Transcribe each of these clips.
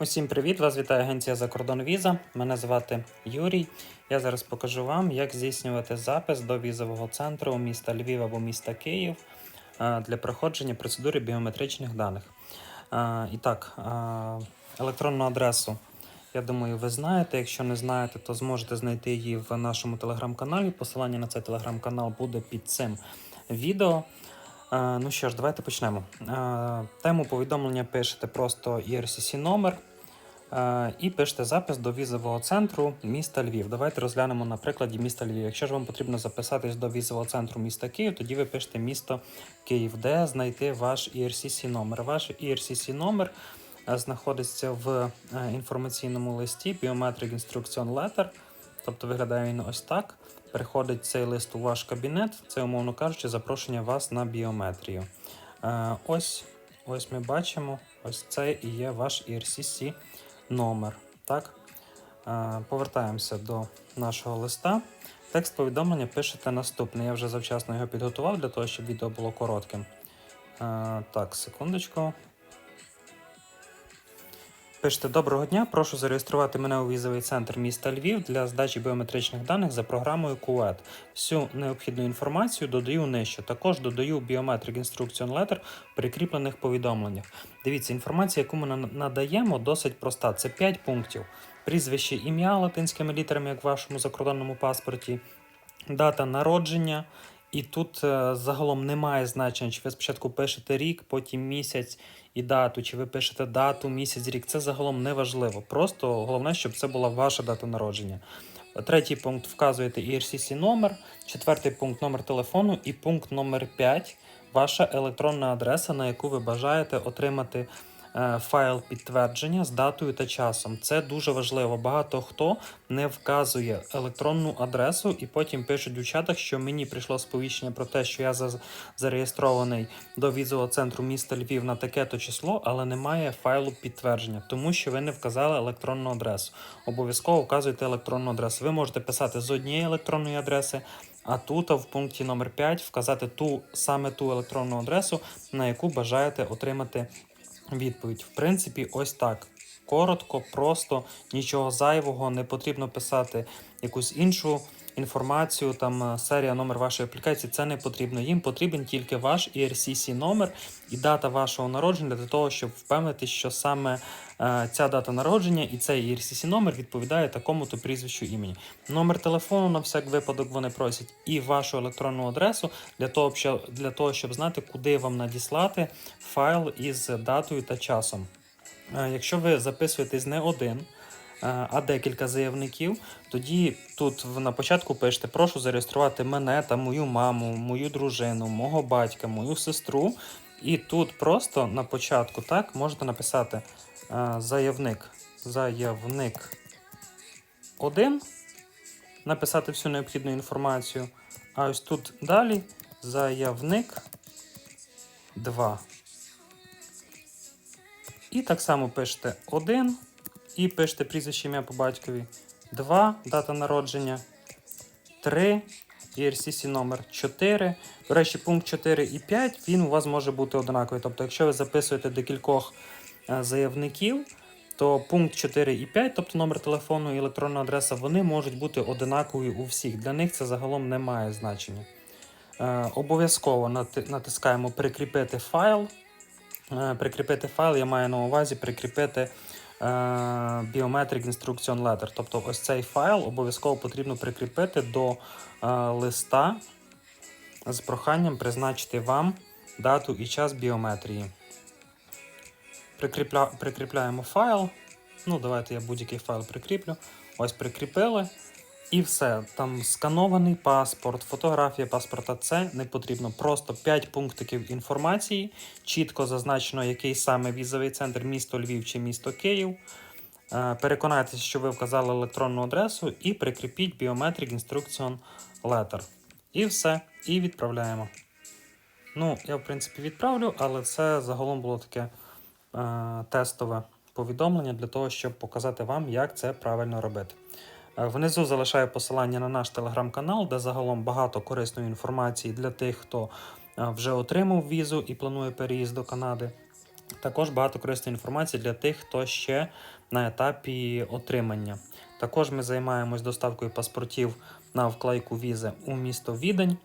Усім привіт! Вас вітає агенція Закордон Віза. Мене звати Юрій. Я зараз покажу вам, як здійснювати запис до візового центру міста Львів або міста Київ для проходження процедури біометричних даних. І так, електронну адресу. Я думаю, ви знаєте. Якщо не знаєте, то зможете знайти її в нашому телеграм-каналі. Посилання на цей телеграм-канал буде під цим відео. Е, Ну що ж, давайте почнемо. Е, Тему повідомлення пишете просто ERCC номер е, і пишете запис до візового центру міста Львів. Давайте розглянемо на прикладі міста Львів. Якщо ж вам потрібно записатись до візового центру міста Київ, тоді ви пишете місто Київ, де знайти ваш ERCC номер. Ваш ERCC номер е, знаходиться в інформаційному листі Biometric Instruction Letter. Тобто виглядає він ось так. Приходить цей лист у ваш кабінет, це, умовно кажучи, запрошення вас на біометрію. Е, ось, ось ми бачимо, ось це і є ваш ERCC номер. Так? Е, повертаємося до нашого листа. Текст повідомлення пишете наступний. Я вже завчасно його підготував для того, щоб відео було коротким. Е, так, секундочку. Пишете доброго дня. Прошу зареєструвати мене у візовий центр міста Львів для здачі біометричних даних за програмою QED. Всю необхідну інформацію додаю нижче. Також додаю Biometric Instruction Letter в прикріплених повідомленнях. Дивіться, інформація, яку ми надаємо, досить проста. Це 5 пунктів: прізвище, ім'я латинськими літерами, як в вашому закордонному паспорті, дата народження. І тут е, загалом немає значення, чи ви спочатку пишете рік, потім місяць і дату, чи ви пишете дату, місяць, рік. Це загалом не важливо. Просто головне, щоб це була ваша дата народження. Третій пункт вказуєте ERCC номер, четвертий пункт номер телефону і пункт номер 5 ваша електронна адреса, на яку ви бажаєте отримати файл підтвердження з датою та часом. Це дуже важливо. Багато хто не вказує електронну адресу і потім пишуть у чатах, що мені прийшло сповіщення про те, що я за- зареєстрований до візового центру міста Львів на таке-то число, але немає файлу підтвердження, тому що ви не вказали електронну адресу. Обов'язково вказуйте електронну адресу. Ви можете писати з однієї електронної адреси. А тут в пункті номер 5 вказати ту саме ту електронну адресу, на яку бажаєте отримати відповідь. В принципі, ось так. Коротко, просто, нічого зайвого, не потрібно писати якусь іншу інформацію, там е, серія, номер вашої аплікації. Це не потрібно. Їм потрібен тільки ваш ERCC номер і дата вашого народження для того, щоб впевнитися, що саме е, ця дата народження і цей ERCC номер відповідає такому-то прізвищу імені. Номер телефону на всяк випадок вони просять і вашу електронну адресу для того, щоб, для того, щоб знати, куди вам надіслати файл із датою та часом. Е, Якщо ви записуєтесь не один, а декілька заявників, тоді тут на початку пишете: прошу зареєструвати мене та мою маму, мою дружину, мого батька, мою сестру. І тут просто на початку так можете написати е, заявник. Заявник 1, написати всю необхідну інформацію. А ось тут далі заявник 2. І так само пишете 1 і пишете прізвище ім'я по батькові. 2 дата народження. 3 ERCC номер 4. До речі, пункт 4 і 5 він у вас може бути однаковий. Тобто, якщо ви записуєте декількох е, заявників, то пункт 4 і 5, тобто номер телефону і електронна адреса, вони можуть бути однакові у всіх. Для них це загалом не має значення. Е, обов'язково натискаємо прикріпити файл. Е, Прикріпити файл, я маю на увазі прикріпити Biometric Instruction Letter. Тобто ось цей файл обов'язково потрібно прикріпити до е, листа з проханням призначити вам дату і час біометрії. Прикріпля... Прикріпляємо файл. Ну, давайте я будь-який файл прикріплю. Ось прикріпили. І все. Там сканований паспорт, фотографія паспорта. Це не потрібно. Просто 5 пунктиків інформації. Чітко зазначено, який саме візовий центр, місто Львів чи місто Київ. Е, Переконайтеся, що ви вказали електронну адресу і прикріпіть Biometric Instruction Letter. І все. І відправляємо. Ну, я, в принципі, відправлю, але це загалом було таке е, тестове повідомлення для того, щоб показати вам, як це правильно робити. Внизу залишаю посилання на наш телеграм-канал, де загалом багато корисної інформації для тих, хто е, вже отримав візу і планує переїзд до Канади. Також багато корисної інформації для тих, хто ще на етапі отримання. Також ми займаємось доставкою паспортів на вклейку візи у місто Відень.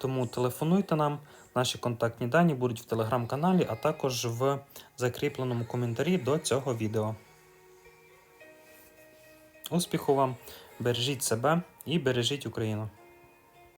Тому телефонуйте нам. Наші контактні дані будуть в телеграм-каналі, а також в закріпленому коментарі до цього відео. Успіху вам! Бережіть себе і бережіть Україну!